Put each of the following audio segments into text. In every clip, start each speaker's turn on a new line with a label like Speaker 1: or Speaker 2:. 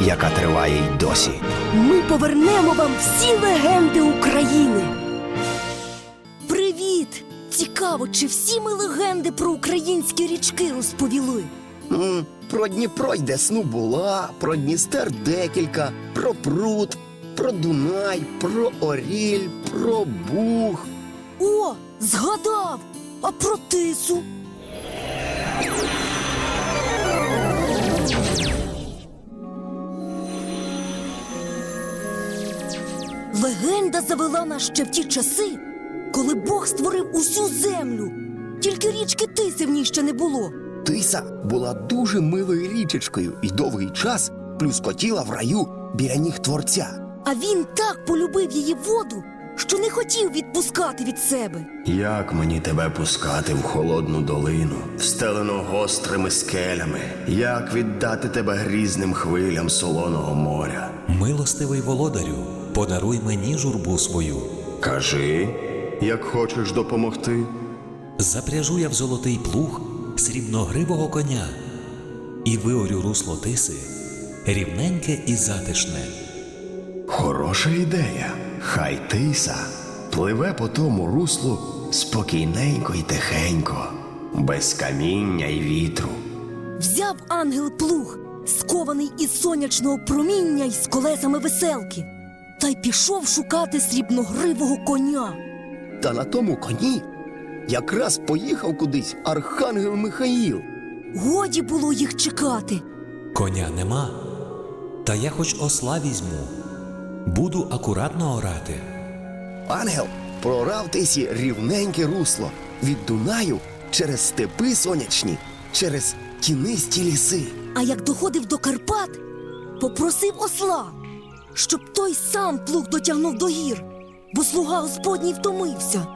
Speaker 1: яка триває й досі.
Speaker 2: Ми повернемо вам всі легенди України. Привіт! Цікаво, чи всі ми легенди про українські річки розповіли?
Speaker 3: М, Про Дніпро й Десну була, про Дністер декілька, про пруд, про Дунай, про Оріль, про Буг.
Speaker 2: О, згадав! А про тису? Легенда завела нас ще в ті часи, коли Бог створив усю землю. Тільки річки Тиси в ній ще не було.
Speaker 3: Тиса була дуже милою річечкою і довгий час плюскотіла в раю біля ніг творця.
Speaker 2: А він так полюбив її воду, що не хотів відпускати від себе.
Speaker 1: Як мені тебе пускати в холодну долину, встелену гострими скелями? Як віддати тебе грізним хвилям солоного моря?
Speaker 4: Милостивий володарю, подаруй мені журбу свою.
Speaker 1: Кажи, як хочеш допомогти.
Speaker 4: Запряжу я в золотий плуг срібногривого коня і виорю русло тиси, рівненьке і затишне.
Speaker 1: Хороша ідея. Хай тиса пливе по тому руслу спокійненько й тихенько, без каміння й вітру.
Speaker 2: Взяв ангел плуг, скований із сонячного проміння й з колесами веселки, та й пішов шукати срібногривого коня.
Speaker 3: Та на тому коні якраз поїхав кудись архангел Михаїл.
Speaker 2: Годі було їх чекати.
Speaker 4: Коня нема, та я хоч осла візьму, буду акуратно орати.
Speaker 3: Ангел прорав тисі рівненьке русло від Дунаю через степи сонячні, через тінисті ліси.
Speaker 2: А як доходив до Карпат, попросив осла, щоб той сам плуг дотягнув до гір, бо слуга Господній втомився.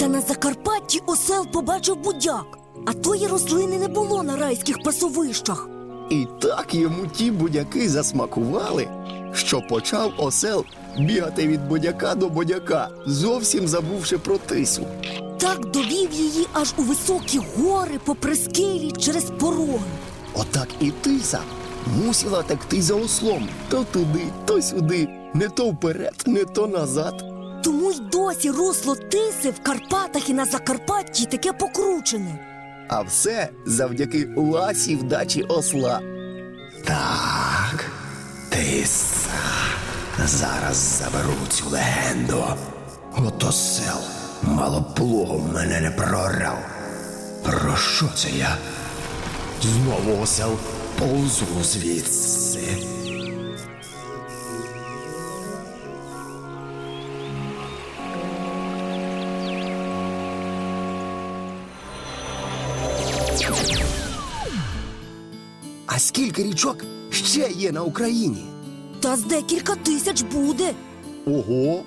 Speaker 2: Та на Закарпатті осел побачив будяк, а тої рослини не було на райських пасовищах.
Speaker 3: І так йому ті будяки засмакували, що почав осел бігати від будяка до будяка, зовсім забувши про тису.
Speaker 2: Так довів її аж у високі гори по прескелі через пороги.
Speaker 3: Отак і тиса мусила текти за ослом то туди, то сюди, не то вперед, не то назад.
Speaker 2: Тому й досі русло тиси в Карпатах і на Закарпатті таке покручене.
Speaker 3: А все завдяки ласій вдачі осла.
Speaker 1: Так, тиса. Зараз заберу цю легенду. Ото сел малоплугом мене не прорав. Про що це я? Знову осел повзу звідси.
Speaker 3: А скільки річок ще є на Україні?
Speaker 2: Та з декілька тисяч буде.
Speaker 3: Ого,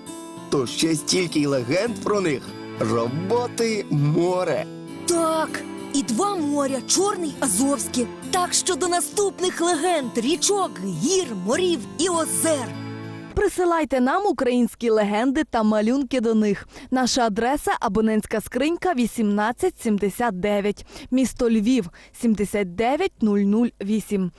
Speaker 3: то ще стільки й легенд про них. Роботи море.
Speaker 2: Так, і два моря чорне й азовське. Так що до наступних легенд, річок, гір, морів і озер.
Speaker 5: Присилайте нам українські легенди та малюнки до них. Наша адреса абонентська скринька 1879, місто Львів 79008.